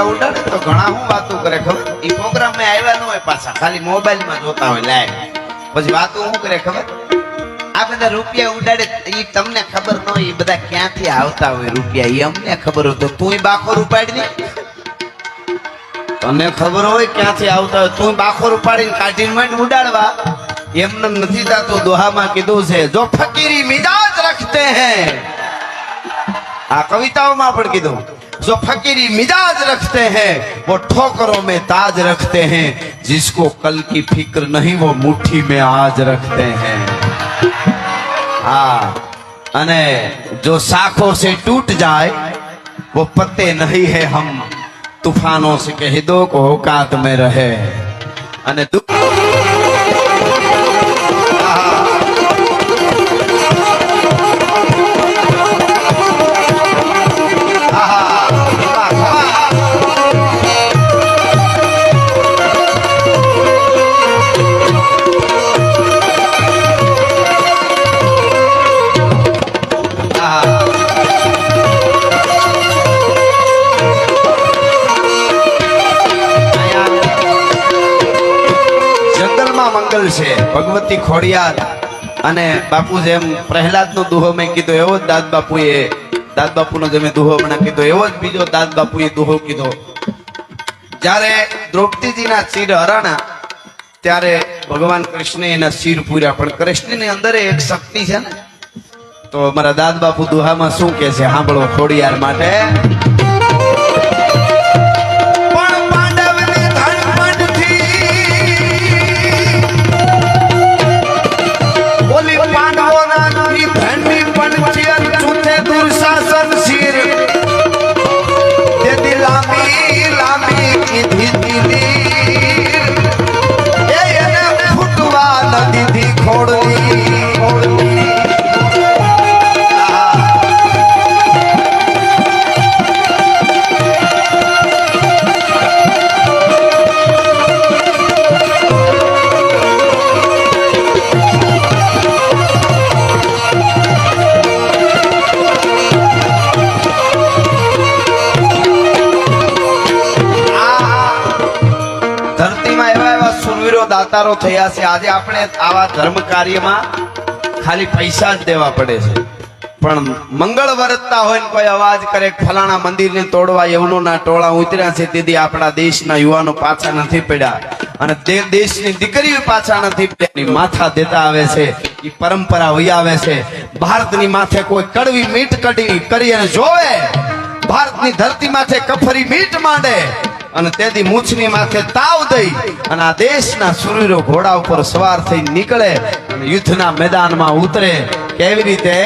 રૂપિયા ઉડાડે તો ઘણા હું વાતો કરે, ખબર? એ પ્રોગ્રામમાં આવ્યા ન હોય પાછા, ખાલી મોબાઈલમાં જોતા હોય લાઈવ પછી વાતો શું કરે, ખબર? આ બધા રૂપિયા ઉડાડે એ તમને ખબર ન હોય એ બધા ક્યાંથી આવતા હોય રૂપિયા? એ અમને ખબર હોય, તો તું બાખો ઉપાડી તને ખબર હોય ક્યાંથી આવતા હોય, તું બાખોર ઉપાડીને કાઢીને માંડ ઉડાડવા. એમને નથી થતું, દોહામાં કીધું છે, જો ફકીરી મિજાજ રખતે હે. આ કવિતાઓમાં પણ કીધું. जो फकीरी मिजाज रखते हैं, वो ठोकरों में ताज रखते हैं, जिसको कल की फ़िक्र नहीं, वो मुट्ठी में आज रखते हैं। हा, अने जो साखों से टूट जाए, वो पत्ते नहीं है हम, तूफानों से कह दो को औकात में रहे। अने દુઃખ મંગલ છે. ભગવતી ખોડિયાર અને બાપુ જેમ પ્રહલાદ નો દુહો મેં કીધો, એવો જ દાદ બાપુએ, દાદ બાપુનો જે મેં દુહો હમણાં કીધો, એવો જ બીજો દાદ બાપુએ દુહો કીધો. જ્યારે દ્રૌપદીજીના ચીર હરાણા, ત્યારે ભગવાન કૃષ્ણ એના શિર પૂર્યા. પણ કૃષ્ણની અંદર એક શક્તિ છે ને, તો અમારા દાદ બાપુ દુહામાં શું કે છે? સાંભળો, ખોડિયાર માટે દાતારો થયા છે. આજે આપણે આવા ધર્મ કાર્યમાં ખાલી પૈસા જ દેવા પડે છે. પણ મંગળ વર્તતા હોય ને કોઈ અવાજ કરે ફલાણા મંદિરને તોડવા યવનોના ટોળા ઉતર્યા છે, તેથી આપણા દેશના યુવાનો પાછા નથી પડ્યા. અને તે દેશની દીકરીઓ પાછા નથી પડ્યા. માથા દેતા આવે છે. એ પરંપરા વહી આવે છે. ભારતની માથે કોઈ કડવી મીઠ કડી કરી અને જોવે. ભારતની ધરતી માથે કફરી મીટ માંડે. અને તેથી મૂછની માથે તાવ દઈ અને આ દેશના સુરવીરો ઘોડા ઉપર સવાર થઈ નીકળે અને યુદ્ધના મેદાનમાં ઉતરે. કેવી રીતે?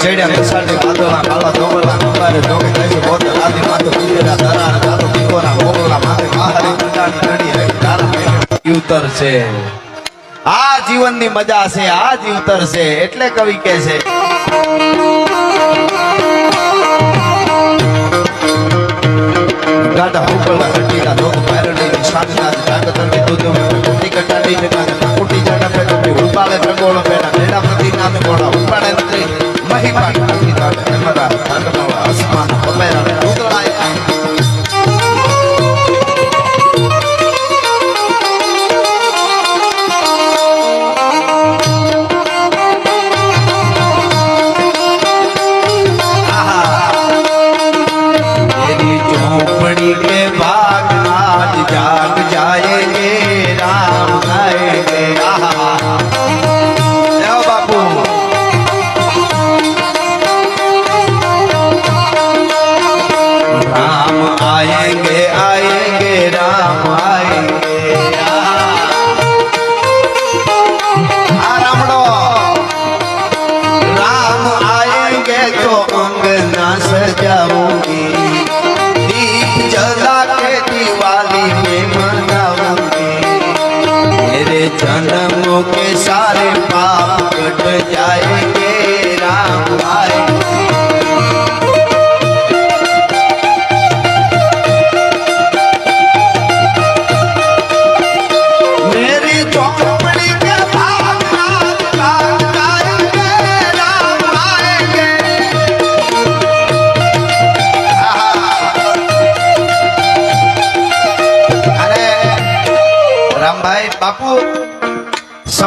ચડ્યા રહી આ જીવનની મજા છે, આ જ ઉતર છે, એટલે કવિ કે છે. ગાડા ઉકળવા ઘટીલા લોક જગા જાડા પે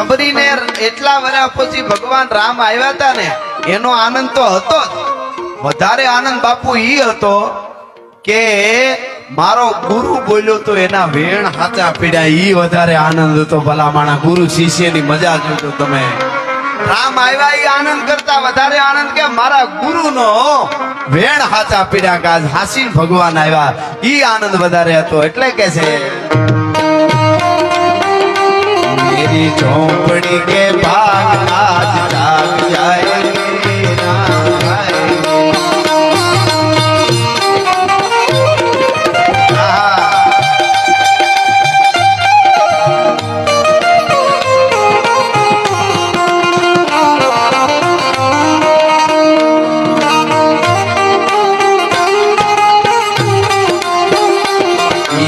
સંભરીને એટલા વર્ષ પછી ભગવાન રામ આવ્યા હતા ને, એનો આનંદ તો હતો જ. વધારે આનંદ બાપુ ઈ હતો કે મારો ગુરુ બોલ્યો તો એના વેણ હાચા પીડ્યા, ઈ વધારે આનંદ હતો ભલા માણા. ગુરુ શિષ્યની મજા જોજો તમે. રામ આવ્યા એ આનંદ કરતા વધારે આનંદ કે મારા ગુરુનો વેણ હાચા પીડ્યા કાજ હાસીન ભગવાન આવ્યા. ઈ આનંદ વધારે હતો. એટલે કે છે की झोंपड़ी के बाग आज रात जाएँगे हाँ।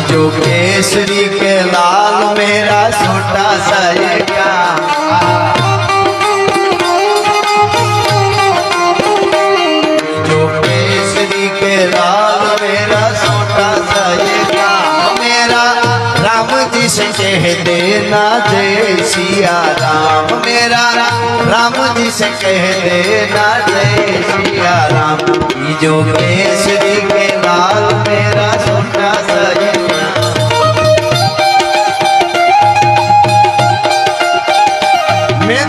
जो केसरी देना जय सिया राम मेरा राम जी से कह देना जय सिया राम जो केसरी के लाल मेरा सोना सा मैं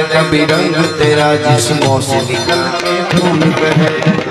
गाना पड़े कभी रंग तेरा जिस्मों से निकल के खून बहे